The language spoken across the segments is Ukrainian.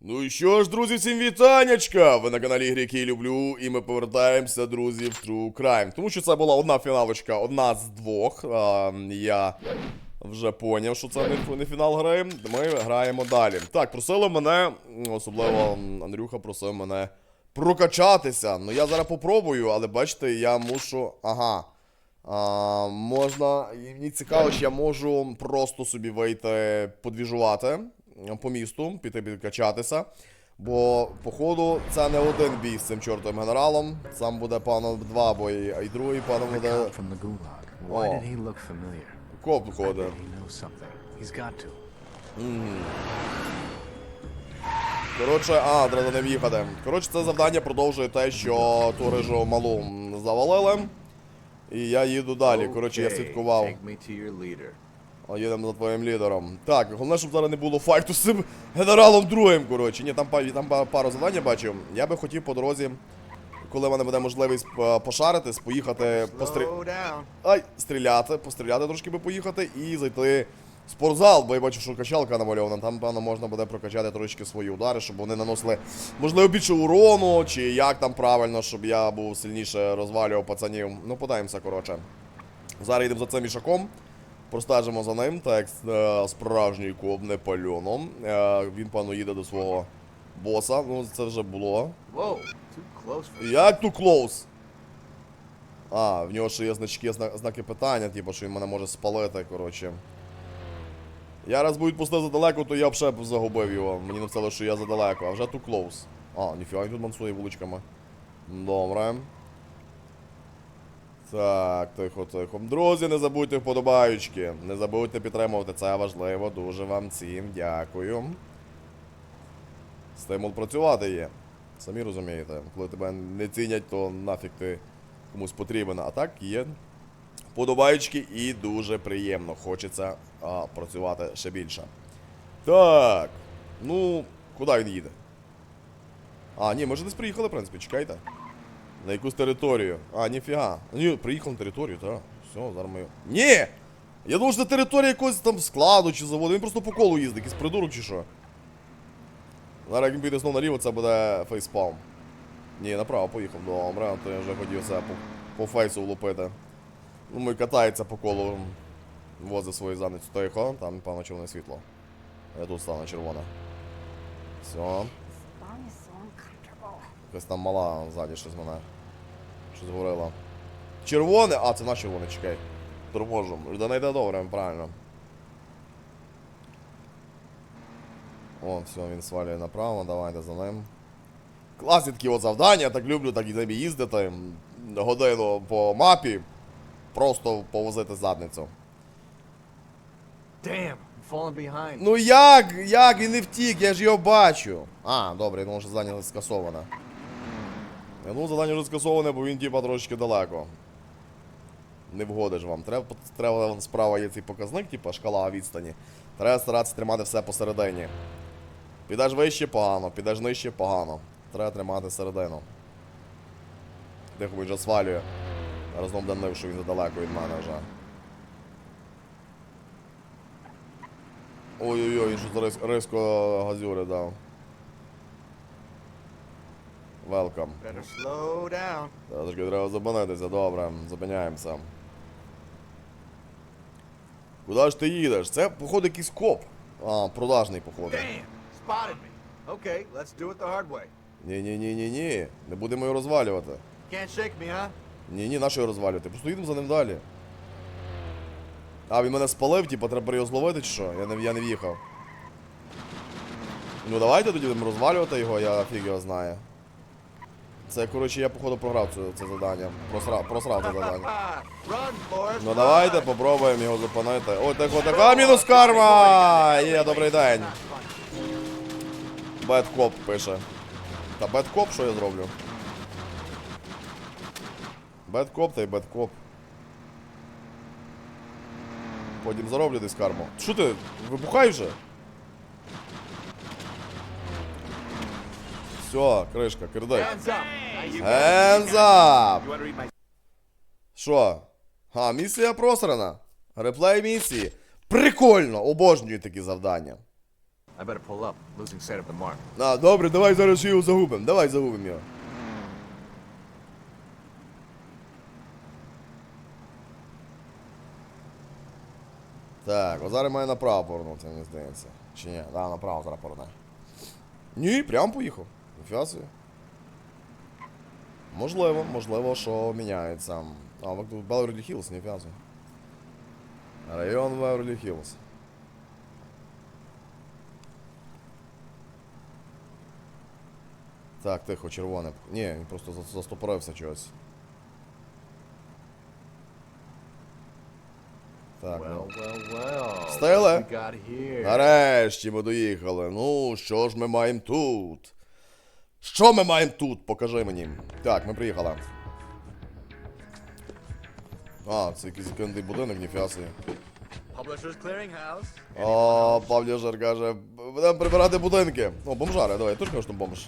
Ну і що ж, друзі, всім вітаннячка! Ви на каналі Ігри, який люблю, і ми повертаємося, друзі, в True Crime. Тому що це була одна фіналочка, одна з двох. А, я вже поняв, що це не, не фінал гри. Ми граємо далі. Так, просили мене, особливо Андрюха просив мене прокачатися. Ну я зараз попробую, але бачите, я мушу. Ага. А, можна. Мені цікаво, що я можу просто собі вийти подвіжувати по місту, піти підкачатися. Бо, походу, це не один бій з цим чортовим генералом. Сам буде пану два бої, а й другий пану буде familiar? коп ходить. Коротше, а, треба ним їхати. Коротше, це завдання продовжує те, що ту рижу малу завалили. І я їду далі. Коротше, я слідкував. А їдемо за твоїм лідером. Так, головне, щоб зараз не було файту з цим генералом другим, коротше. Ні, там, там пару завдань я бачив. Я би хотів по дорозі, коли в мене буде можливість е, пошаритись, поїхати пострі... Ай, стріляти, постріляти трошки би поїхати і зайти в спортзал, бо я бачу, що качалка намальована. Там, певно, можна буде прокачати трошки свої удари, щоб вони наносили, можливо, більше урону, чи як там правильно, щоб я був сильніше розвалював пацанів. Ну, подаємося, коротше. Зараз йдемо за цим ішаком. Простежимо за ним, так як е, справжній коп не пальоном. Е, він, пану, їде до свого боса. Ну, це вже було. Whoa, too close for Як ту клоус? А, в нього ще є значки, знаки питання, типу, що він мене може спалити, коротше. Я раз будуть пустив задалеко, то я б ще загубив його. Мені написали, що я задалеко, а вже ту клоус. А, ніфіга, він тут мансує вуличками. Добре. Так, тихо, тихо. Друзі, не забудьте вподобаючки. Не забудьте підтримувати, це важливо. Дуже вам всім дякую. Стимул працювати є. Самі розумієте, коли тебе не цінять, то нафіг ти комусь потрібен. А так є подобаючки і дуже приємно. Хочеться а, працювати ще більше. Так. Ну, куди він їде? А, ні, ми вже десь приїхали, в принципі, чекайте. На якусь територію. А, ніфіга. Ні, приїхав на територію, так. Все, зараз ми. Ні! Я думав, що це територія якогось там складу чи заводу. Він просто по колу їздить, якийсь придурок чи що. Зараз як він піде знову наліво, це буде фейспалм. Ні, направо поїхав. Добре, а то я вже хотів це по, по фейсу влупити. Ну, ми катається по колу. Возить свою задницю. Тихо, там, певно, червоне світло. Я тут стану червоне. Все. Якась там мала ззаді щось мене. Щось говорила. Червоне? А, це наш червоний, чекай. Торможем. Да не йде добре, правильно. О, все, він свалює направо, давайте за ним. Класні такі от завдання, я так люблю так і ними їздити. Годину по мапі. Просто повозити задницю. Damn, falling behind. Ну як? Як? Він не втік, я ж його бачу. А, добре, я думав, що завдання скасоване. Я думав, завдання вже скасоване, бо він типа трошечки далеко. Не вгодиш вам. Треба, треба справа є цей показник, типа шкала відстані. Треба старатися тримати все посередині. Підеш вище погано, підеш нижче погано. Треба тримати середину. Тихо він вже свалює. Разом данив, що він задалеко від мене вже. Ой-ой-ой, що рис, риско газюри дав. Down. Трошки треба зупинитися, добре, зупиняємося. Куди ж ти їдеш? Це, походу, якийсь коп. А, продажний, походу. Spotted let's do it the hard way. Ні-ні-ні-ні-ні. Не будемо його розвалювати. Can't shake me, huh? Ні-ні, на що його розвалювати? Просто їдемо за ним далі. А, він мене спалив, типа, треба його зловити чи що? Я не, я не в'їхав. Ну давайте тоді будемо розвалювати його, я фіг його знаю. Це, коротше, я походу програв це, це завдання. Просрав, просрав це завдання. Ну давайте попробуємо його зупинити. Ой, так от така мінус карма! Є, добрий день. Бедкоп пише. Та бедкоп, що я зроблю? Бедкоп та й бедкоп. Потім зароблю десь карму. Що ти? Вибухай вже? Все, кришка, кирдик. Hands up. Що? А, місія просрана. Реплей місії. Прикольно! Обожнюю такі завдання. I better pull up, losing sight of the mark. А, добре, давай зараз його загубимо. Давай загубимо його. Так, от зараз має направо повернути, мені здається. Чи ні? Да, направо зараз поверне. Ні, прямо поїхав. Собі. Можливо, можливо, що міняється. А, Белверлі Хіллз, ніфіга собі. Район Беверлі Хіллз. Так, тихо, червоне. Ні, він просто за- застопорився чогось. Так, Well, ну. well, well. Стеле. What we got here? Нарешті ми доїхали. Ну, що ж ми маємо тут? Що ми маємо тут? Покажи мені. Так, ми приїхали. А, це якийсь закинутий будинок, Clearinghouse. О, Павлюшер каже, будемо прибирати будинки. О, бомжари, давай, ти ж кажеш, що бомж.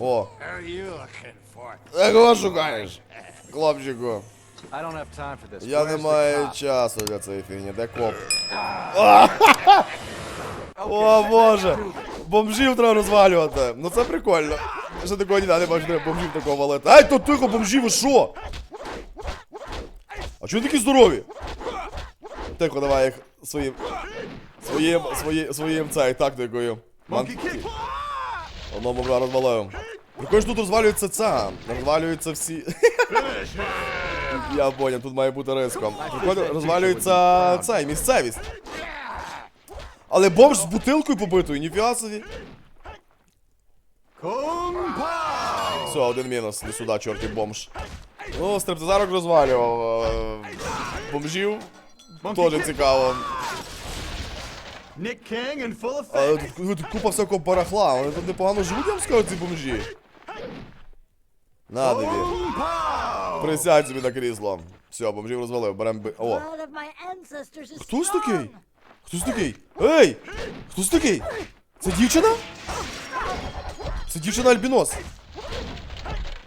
О, ти кого шукаєш? Хлопчику. Я не маю часу для цієї фігні, де коп? О боже! Бомжів треба розвалювати. Ну це прикольно. Ще такого ніде не бачу, треба бомжів такого валити. Ай, то тихо, бомжі, ви що? А чого такі здорові? Тихо, давай їх своїм. Своїм, своїм, своїм цей тактикою. Ман... Одного бомжа розвалив. Прикольно, що тут розвалюється ця. Розвалюються всі. Я поняв, тут має бути риском. Прикольно, розвалюється цей, місцевість. Але бомж з бутилкою побитою, ніфіга собі. Все, один мінус, не сюди, чортий бомж. Ну, стриптизарок розвалював. е, Бомжів теж цікаво. Nick King in full Але effect. тут, тут купа всякого барахла, вони тут непогано живуть, я вам скажу, ці бомжі. На тобі. Присядь собі на крісло. Все, бомжів розвалив, берем би. О, хтось strong. Такий? Хтось такий? Ей! Хтось такий? Це дівчина? Це дівчина Альбінос.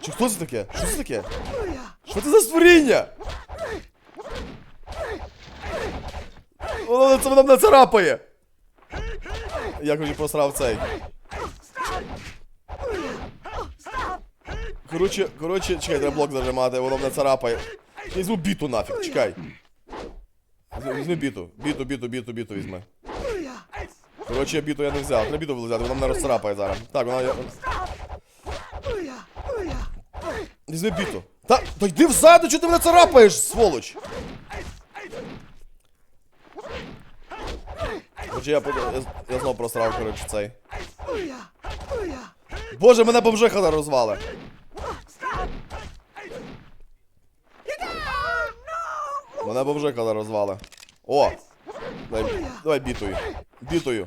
Чи хто це таке? Що це таке? Що це за створіння? Воно це вона мене царапає. Як мені просрав цей. Коротше, коротше, чекай, треба блок зажимати, воно мене царапає. Я візьму біту нафіг, чекай. Візьми- біту, біту, біту, біту, біту візьми. Коротше, я біту я не взяв, треба біту було взяти, воно мене розцарапає зараз. Так, вона. Візьми біту. Та, та йди взаду, чого ти мене царапаєш, сволоч? Короче, я, под- я, я знов просрав, коротше, цей. Боже, мене бомжиха розвали. Мене бомжиха розвали. О! Дай, давай бітою. Бітою.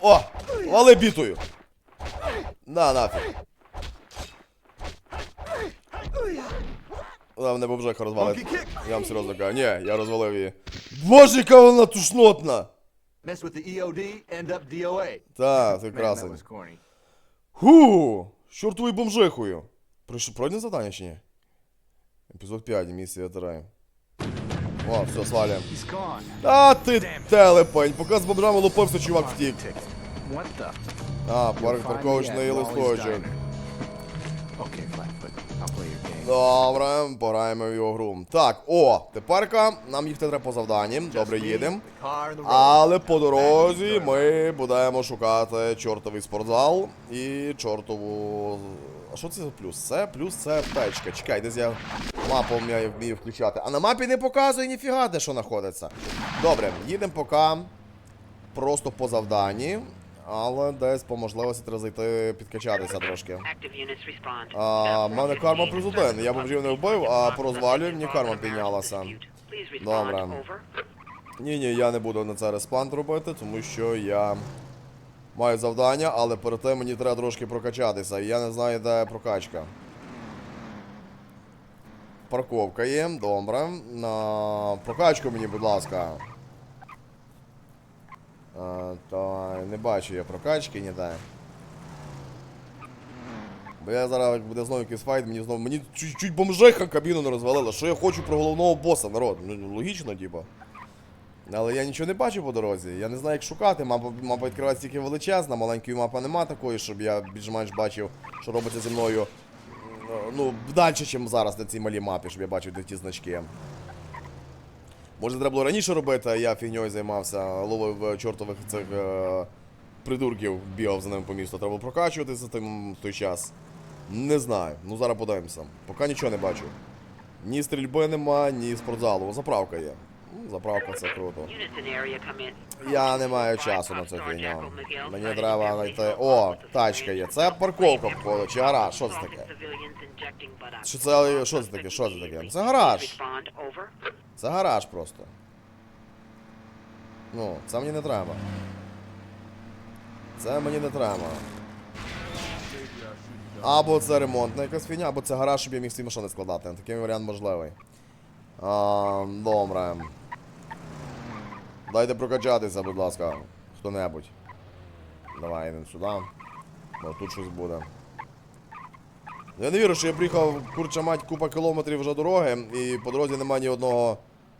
О! Вали бітою. На, нафіг. Вона мене бомжиха розвали. Monkey kick. Я вам серйозно кажу. Ні, я розвалив її. Боже, яка вона тушнотна! Mess with the EOD, end up DOA. Та, ти красень. Ху! Чортовою бомжихою. Пройш- Пройдне завдання чи ні? Епізод 5, місія Терай. О, все, свалюємо. А ти телепень, поки з бомжами лупився, чувак втік. А, парк парковочний листочок. Добре, пограємо в його гру. Так, о, теперка нам їхати треба по завданні. Добре, їдемо. road. Але по дорозі ми будемо шукати чортовий спортзал і чортову. А що це за плюс? Це плюс це аптечка. Чекай, десь я мапу вмію, вмію включати. А на мапі не показує ніфіга, де що знаходиться. Добре, їдемо поки просто по завданні, але десь по можливості треба зайти підкачатися трошки. А, мене карма плюс один. Я бомжів не вбив, а по розвалю мені карма піднялася. Добре. Ні, ні, я не буду на це респант робити, тому що я маю завдання, але перед тим мені треба трошки прокачатися. І я не знаю, де прокачка. Парковка є, добре. На прокачку мені, будь ласка. А, та не бачу я прокачки ніде. Бо я зараз буде знову якийсь файт, мені знову. Мені чуть-чуть бомжиха кабіну не розвалила. Що я хочу про головного боса, народ? Ну, логічно, типа. Але я нічого не бачу по дорозі. Я не знаю, як шукати. Мапа, мапа відкривається тільки величезна, маленької мапи нема такої, щоб я більш-менш бачив, що робиться зі мною. Ну, далі, ніж зараз на цій малій мапі, щоб я бачив де ті значки. Може, треба було раніше робити, а я фігньою займався, ловив е, чортових цих е, придурків, бігав за ними по місту. Треба прокачуватися тим той час. Не знаю. Ну зараз подивимося. Поки нічого не бачу. Ні стрільби нема, ні спортзалу. Заправка є. Ну, Заправка це круто. Я не маю часу на цю фігню. Мені треба знайти. О, тачка є. Це парковка походу, чи гараж. Що це таке? Що це що це таке? Що це таке? Це гараж. Це гараж просто. Ну, це мені не треба. Це мені не треба. Або це ремонтна якась фігня, або це гараж, щоб я міг ці машини складати. Такий варіант можливий. А, добре. Дайте прокачатися, будь ласка, хто-небудь. Давай, йдемо сюди. Бо тут щось буде. Я не вірю, що я приїхав, курча мать, купа кілометрів вже дороги, і по дорозі немає ні одного.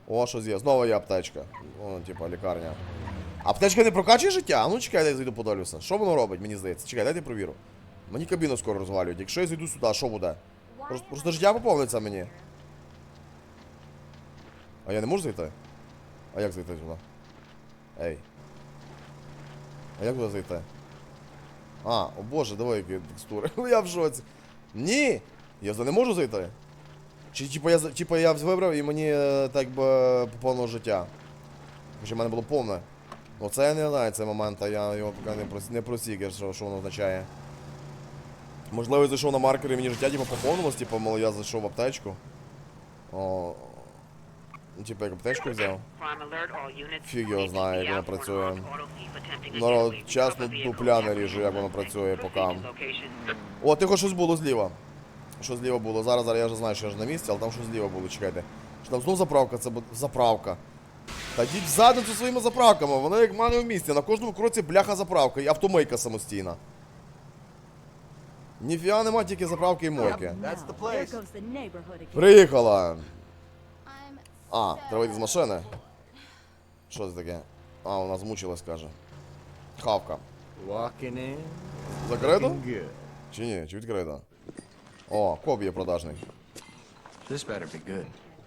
О, що є. Знову є аптечка. О, типа лікарня. Аптечка не прокачує життя? А ну чекай, я зайду подивлюся. Що воно робить, мені здається? Чекай, дайте провіру. Мені кабіну скоро розвалюють. Якщо я зайду сюди, що буде? Просто, просто життя поповниться мені. А я не можу зайти? А як зайти сюди? Ей. А як зайти? А, о боже, давай які текстури. я в шоці. Ні! Я за не можу зайти. Чи типа я, типа я вибрав і мені е, так би поповнило життя. Хоча в мене було повне. Оце я не знаю цей момент, а я його поки не, прос... не просік, що, що воно означає. Можливо, я зайшов на маркер і мені життя типа поповнилось, типа, мол, я зайшов в аптечку. О. Ну, типа, як аптечку взяв. Фіг його знає, як воно працює. Народ, чесно, дупля не ріжу, як воно працює по Proceed кам. to. О, тихо, щось було зліва. Що зліва було? Зараз, зараз я вже знаю, що я ж на місці, але там щось зліва було, чекайте. Що там знов заправка, це буде заправка. Та йдіть в задницю своїми заправками, воно як мене в місті. На кожному кроці бляха заправка і автомийка самостійна. Ніфіга нема, тільки заправки і мойки. That's А, треба йти з машини. Що це таке? А, вона змучилась, каже. Хавка. Закрито? Чи ні? Чи відкрито? О, коп є продажний. This better be good.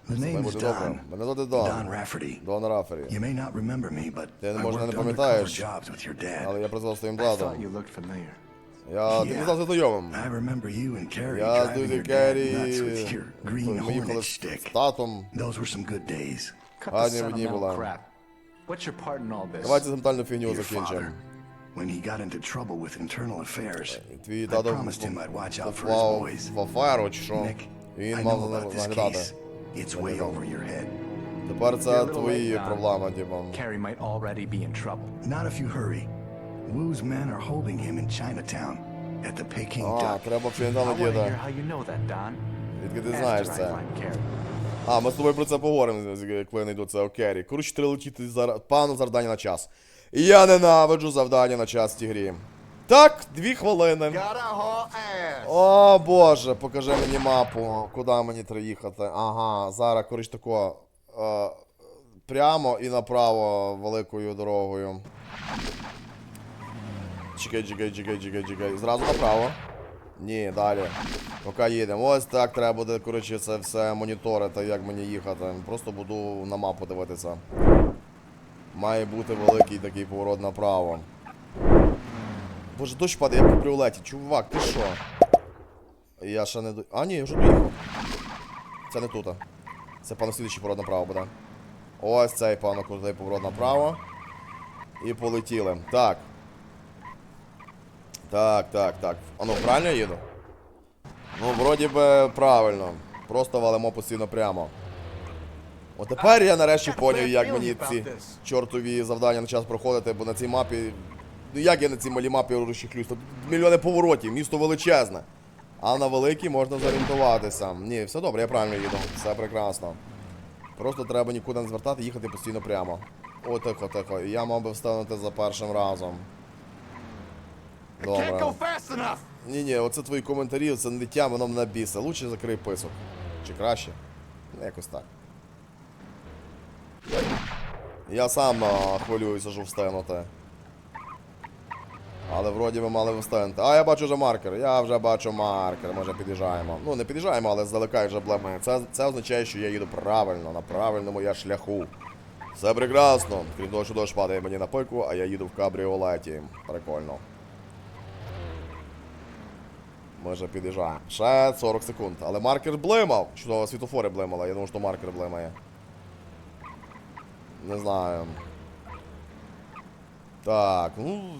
The бути добре. Don. Мене звати Don Дон. Rafferty. Дон Рафері. You may not remember me, but Ти, I може, не worked undercover пам'ятаєш, jobs with your Але я працював з твоїм I thought you looked familiar. Я ти Yeah. казав знайомим. I remember you and Carrie Я з driving Дюзі your dad Керрі. nuts with your green Ми їхали Hornet з stick. татом. Those were some good days. Cut Ah, the never knew sentimental Milan. crap. What's your part in all this? Давайте заментальну фігню Your закінчимо. father, when he got into trouble with internal affairs, Твій I тато promised him I'd watch out for his попав boys. в аферу, чи що? Nick, І він I мав know за about ним this наглядати. case. It's way over your head. Тепер You're a це little твої late, Don. проблеми, типу. Carrie might already be in trouble. Not if you hurry. Wu's men are holding him in Chinatown at the Peking А, Duck. треба I hear діда. how you know that, Don. Відки ти After знаєш I це? find Carrie. А, ми з тобою про це поговоримо, коли я знайду це окері. Коротше, треба летіти зар... пану завдання на час. Я ненавиджу завдання на час в цій грі. Так, дві хвилини. Ass. О боже, покажи мені мапу, куди мені треба їхати. Ага, зараз, коротше, тако. Е, прямо і направо великою дорогою. Чекай, чекай, чекай, чекай, чекай. Зразу направо. Ні, далі. Поки їдемо. Ось так треба буде, коротше, це все моніторити, як мені їхати. Просто буду на мапу дивитися. Має бути великий такий поворот направо. Боже, дощ падає, в кабріолеті. Чувак, ти що? Я ще не до. А, ні, я вже доїхав. Це не тут. Це пану слідчий поворот направо буде. Ось цей пану крутий поворот направо. І полетіли. Так. Так, так, так. А ну, правильно я їду? Ну, вроді би правильно. Просто валимо постійно прямо. От тепер я нарешті поняв, як мені ці чортові завдання на час проходити, бо на цій мапі. Ну як я на цій малій мапі розчехлюсь? Тут мільйони поворотів, місто величезне. А на великій можна зорієнтуватися. Ні, все добре, я правильно їду. Все прекрасно. Просто треба нікуди не звертати, їхати постійно прямо. О, тихо, тихо. Я мав би вставити за першим разом. Добре. Ні, ні, оце твої коментарі, це не тя, воно мене біса. Лучше закрий писок. Чи краще? Ну, якось так. Я сам а, хвилююся, що встигнути. Але вроді ми мали встигнути. А я бачу вже маркер. Я вже бачу маркер. Ми вже під'їжджаємо. Ну, не під'їжджаємо, але здалека вже блемає. Це, це означає, що я їду правильно, на правильному я шляху. Все прекрасно. Крім того, що дощ падає мені на пику, а я їду в кабріолеті. Прикольно. Ми вже під'їжджаємо. Ще 40 секунд. Але маркер блимав. Чудово, світофори блимали. Я думаю, що маркер блимає. Не знаю. Так, ну,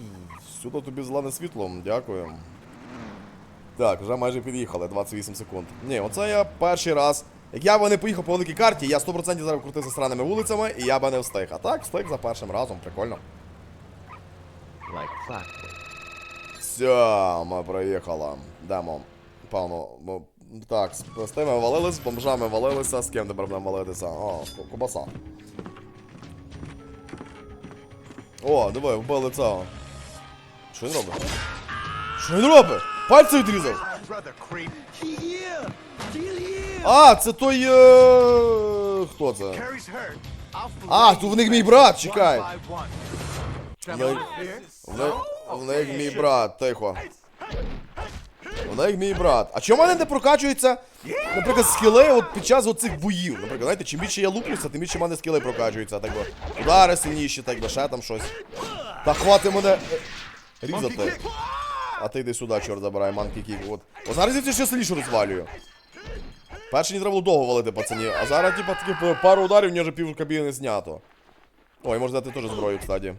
сюди тобі зелене світло, дякую. Так, вже майже під'їхали, 28 секунд. Ні, оце я перший раз. Як я би не поїхав по великій карті, я 100% зараз крутився странними вулицями, і я би не встиг. А так, встиг за першим разом, прикольно. Like. Все, ми проїхали. Демо. Певно, ну, так, з, тими валились, з бомжами валилися, з ким тепер будемо валитися? О, ку- кубаса. О, диви, вбили цього. Що він робить? Що він робить? Пальці відрізав! А, це той. Е... Хто це? А, то в них мій брат, чекай. Now, В них, в них, в них мій брат, тихо. В них мій брат. А чому в мене не прокачуються, наприклад, скіли от під час оцих боїв? Наприклад, знаєте, чим більше я луплюся, тим більше в мене скіли прокачуються. Так би, удари сильніші, так би ще там щось. Та хвати мене різати. А ти йди сюди, чорт забирай, манки кік. От. О, зараз я тебе ще сильніше розвалюю. Перше не треба було довго валити, пацані. А зараз, типа, таких пару ударів, нього вже пів кабіни знято. Ой, може дати теж зброю, кстати.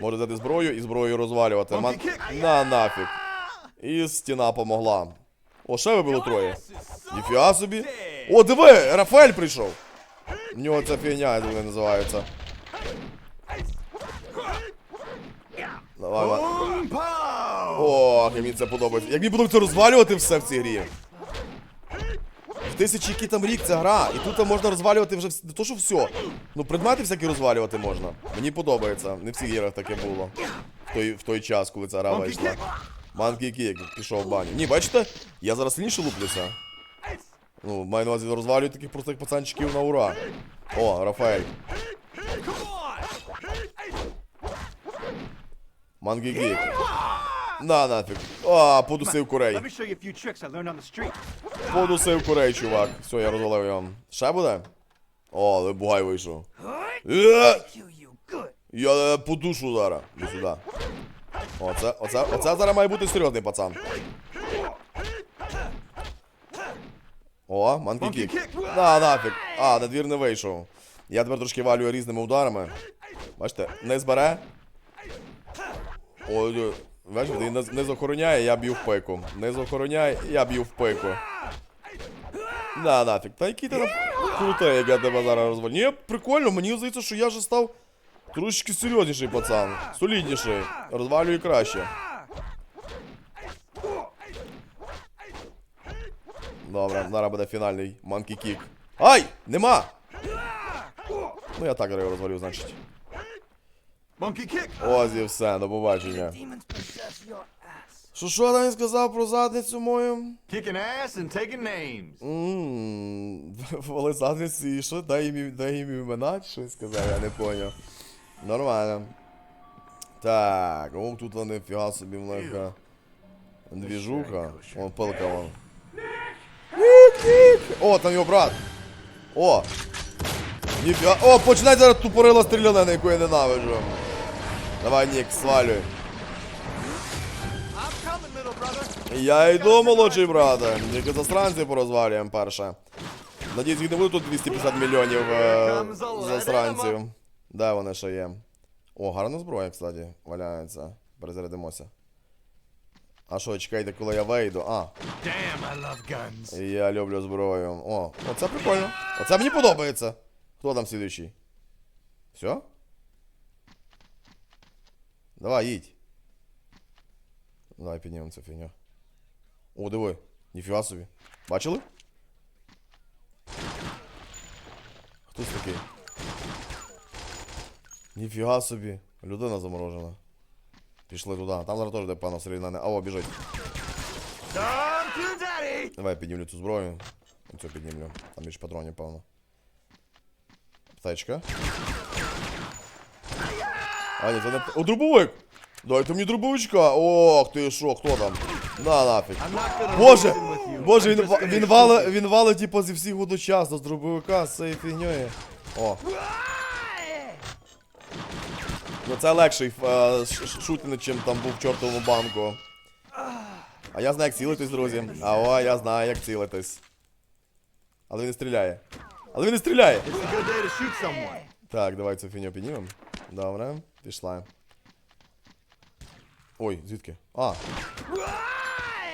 Може дати зброю і зброю розвалювати. Ман... На нафіг. І стіна помогла. О, ще вибило троє. Ніфіга собі. О, диви! Рафаель прийшов. В нього ця фігня, як вони називаються. Давай. О, як мені це подобається. Як мені подобається розвалювати все в цій грі. Тисячі який там рік ця гра, і тут можна розвалювати вже не то, що все. Ну, предмети всякі розвалювати можна. Мені подобається. Не в всіх іграх таке було. В той, в той час, коли ця гра вийшла. Манкі кік пішов в баню. Ні, бачите, я зараз сильніше луплюся. Ну, маю на увазі розвалюю таких простих пацанчиків на ура. О, Рафаель. Манкі кік. На нафіг. А, подусив курей. Подусив курей, чувак. Все, я розвалив його. Ще буде? О, але бугай вийшов. Е! Я е, подушу зараз. Іди сюди. Оце, оце, оце зараз має бути серйозний пацан. О, манкі кік. На, нафіг. А, на двір не вийшов. Я тепер трошки валюю різними ударами. Бачите, не збере. Ой, ой, він не, захороняє, я б'ю в пику. Не захороняє, я б'ю в пику. На, нафіг. Та який ти крутий, як я тебе зараз розвалю. Ні, прикольно, мені здається, що я вже став трошечки серйозніший пацан. Солідніший. Розвалюю краще. Добре, зараз буде фінальний манкі кік. Ай! Нема! Ну я так його розвалю, значить. Monkey kick. Ось і все, до побачення. Що що там він сказав про задницю мою? Kicking ass and taking names. Ммм, вали задницю і що? Дай їм, дай їм імена, чи що він сказав, я не поняв. Нормально. Так, о, тут вони фіга собі велика двіжуха. Вон пилка вон. О, там його брат. О! Ніфіга. О, починай зараз тупорила стрілянина, яку я ненавиджу. Давай, little brother. Я йду, молодший брате. Тільки засранців порозвалюємо перше. Надіюсь, їх не буде тут 250 мільйонів е, засранців. Де вони ще є? О, гарна зброя, кстати, валяється. Перезарядимося. А що, чекайте, коли я вийду? А, я люблю зброю. О, оце прикольно. Оце мені подобається. Хто там слідуючий? Все? Давай, їдь. Давай піднімемо цю фігню. О, диви. Ніфіга собі. Бачили? Хтось такий. Ніфіга собі. Людина заморожена. Пішли туди. Там зараз теж де пана стріляне. А, о, біжить. Come to daddy. Давай я піднімлю цю зброю. Оцю піднімлю. Там більше патронів, певно. Аптечка. А, ні, це не... О, дробовик! Дайте мені дробовичка! Ох ти що, хто там? На нафіг. Gonna Боже! Боже, він, він shoot валить, він валить, типу, зі всіх одночасно, з дробовика, з цієї фігньої. О. Ну це легший е, шутінг, чим там був в чортовому банку. А я знаю, як цілитись, друзі. А о, я знаю, як цілитись. Але він не стріляє. Але він не стріляє! Так, давай цю фігню піднімемо. Добре, пішла. Ой, звідки? А.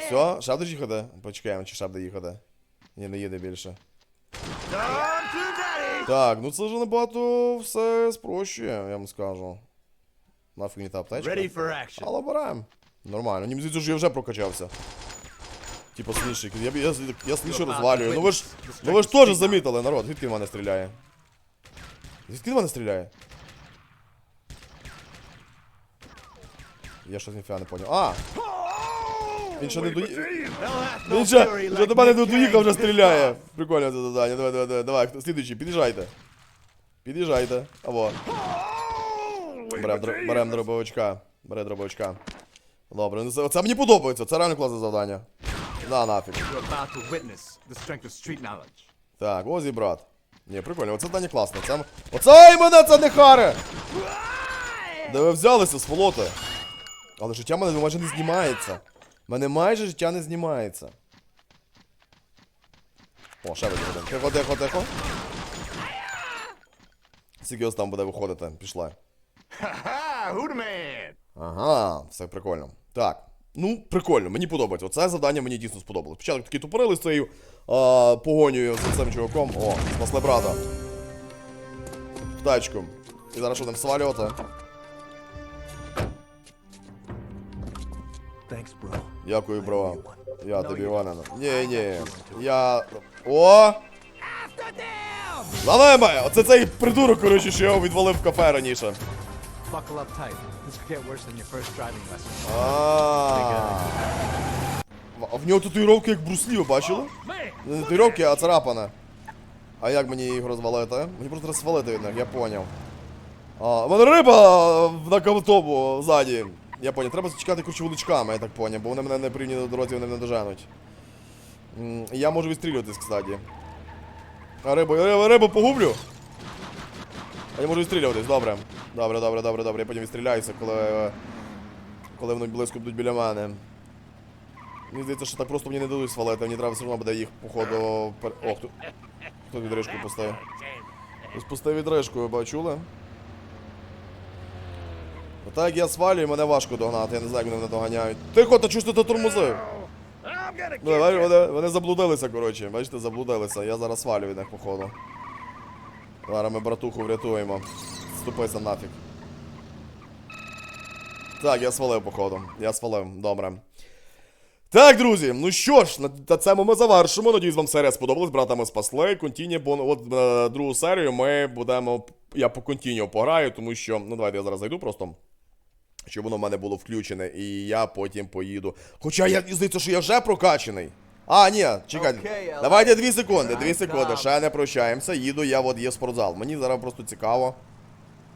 Все, ще буде їхати? Почекаємо, чи ще буде їхати. Ні, не їде більше. Так, ну це вже набагато все спрощує, я вам скажу. Нафіг мені та аптечка. Але берем. Нормально. Мені здається, що я вже прокачався. Типа слішик. Я, я, я, я сліше розвалюю. Ну ви ж. Ну ви ж теж замітили, народ. Звідки в мене стріляє? Звідки в мене стріляє? Я щось ніфіга не поняв. А! Він ще не доїхав. Він ще, вже до мене не доїхав, вже стріляє. Прикольно це завдання. Давай, давай, давай, давай. Слідуючий, під'їжджайте. Під'їжджайте. Або. Берем, дро- берем дробовичка. Бере дробовичка. Добре, ну це, це мені подобається, це реально класне завдання. На нафіг. Так, ось і брат. Ні, прикольно, оце завдання класне. Це... Оце і мене це не харе! Де ви взялися, сволоти? Але життя в мене майже не знімається. В Мене майже життя не знімається. О, ще один. Тихо, тихо, тихо. Скільки ось там буде виходити? Пішла. Ага, все прикольно. Так. Ну, прикольно, мені подобається. Оце завдання мені дійсно сподобалось. Спочатку такі тупорили з цією а, погонею з цим чуваком. О, спасли брата. В тачку. І зараз що там свалювати? Дякую, бро. Я тобі ванен. Ні, ні. Я. О! За! Оце цей придурок, коротше, що я його відвалив в кафе раніше. В нього татуїровки як бруслі, ви бачили? Не татуїровки, а царапане. А як мені їх розвалити? Мені просто них, я поняв. А, в мене риба на кавтобу ззаді. Я поняв, треба чекати коротше вуличками, я так поняв, бо вони мене не прийняли на дорозі, вони мене доженуть. Я можу відстрілюватись, кстати. А рибу, рибу, рибу погублю? А я можу відстрілюватись, добре. Добре, добре, добре, добре. Я потім відстріляюся, коли. коли вони близько будуть біля мене. Мені здається, що так просто мені не дадуть свалити, мені треба все одно буде їх, походу. Пер... О, хто. Хто відрижку поставив? Хтось поставив відрижку, ви бачили? Отак як я свалюю, мене важко догнати, я не знаю, як мене доганяють. Тихо, та чого ти тут тормозив? Ну, вони, вони заблудилися, коротше. Бачите, заблудилися. Я зараз свалю від них, походу. Зараз ми братуху врятуємо. Ступися нафіг. Так, я свалив, походу. Я свалив, добре. Так, друзі, ну що ж, на цьому ми завершимо. Надіюсь, вам серія сподобалась. Брата ми спасли. Контіні, бо от е, другу серію ми будемо. Я по контінію пограю, тому що. Ну, давайте я зараз зайду просто. Щоб воно в мене було включене, і я потім поїду. Хоча я здається, що я вже прокачаний. А, ні, чекайте. Але- Давайте дві секунди, дві секунди. Ще не прощаємося. Їду, я от є в спортзал. Мені зараз просто цікаво.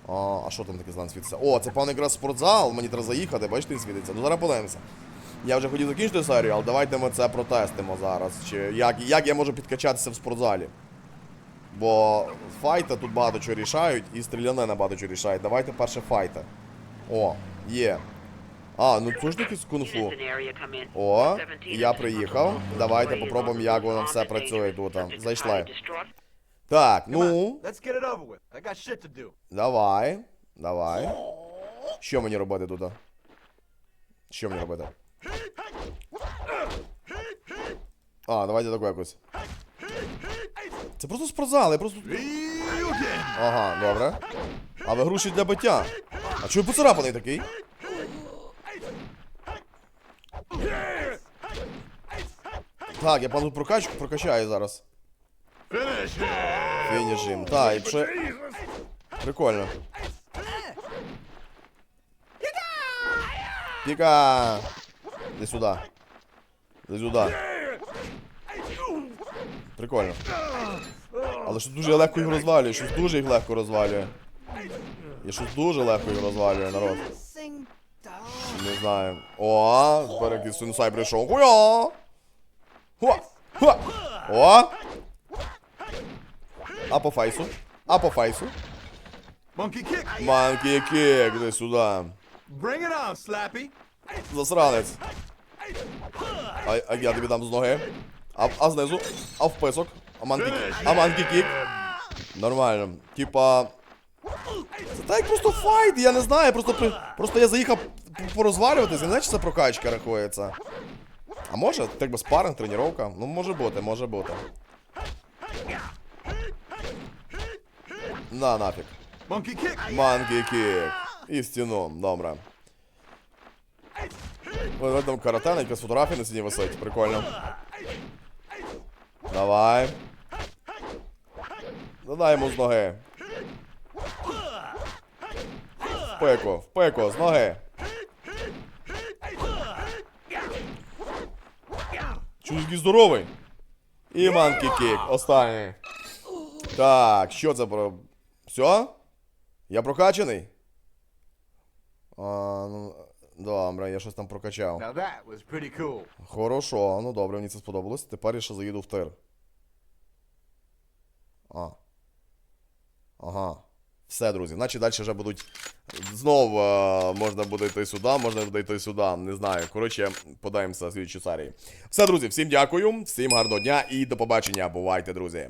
А, а що там таке злан світиться? О, це певно якраз спортзал, мені треба заїхати, бачите, він світиться. Ну зараз подивимося. Я вже хотів закінчити серію, але давайте ми це протестимо зараз. Чи як, як я можу підкачатися в спортзалі? Бо файти тут багато чого рішають, і стрілянина багато чого рішають. Давайте перше файти. О, є. А, ну це ж таки з кунг-фу. О, я приїхав. Давайте попробуємо, як воно все працює тут. Зайшли. Так, ну. Давай. Давай. Що мені робити тут? Що мені робити? А, давайте таку якось. Це просто спортзал, я просто. Ага, добре. А ви груші для биття. А чого поцарапаний такий? Так, я пану прокач... прокачаю зараз. Фініш. Так, і пше... Прикольно. Піка! Іди сюди. Іди сюди. Прикольно. Але щось дуже легко їх розвалює, щось дуже їх легко розвалює. Я щось дуже легко їх розвалює, народ. Не знаю. О, тепер якийсь сенсай прийшов. Хуя! Хуа! Хуа! О! А по фейсу? А по kick. Манкі кік, іди сюди. Засранець. А, а я тобі дам з ноги. А, а знизу? А в писок? А манкі, а манкі кік? Нормально. Типа. Так як просто файт, я не знаю, просто, при- просто я заїхав порозвалюватись, не знаю, чи це прокачка рахується. А може, так би спаринг, тренування? Ну може бути, може бути. На нафіг. Манкі кік. І в стіну, добре. Ось там карате, якась фотографія на стіні висить, прикольно. Давай. Задай йому з ноги. В пику, в пику, з ноги. Чуть який здоровий. І манкі кік, останній. Так, що це про. Все? Я прокачаний? А, ну, добре, я щось там прокачав. Cool. Хорошо, ну добре, мені це сподобалось. Тепер я ще заїду в тир. А. Ага. Все, друзі. Значить далі вже будуть. Знов е, можна буде йти сюди, можна буде йти сюди. Не знаю. Коротше, подаємося слідчі серії. Все, друзі, всім дякую, всім гарного дня і до побачення. Бувайте, друзі.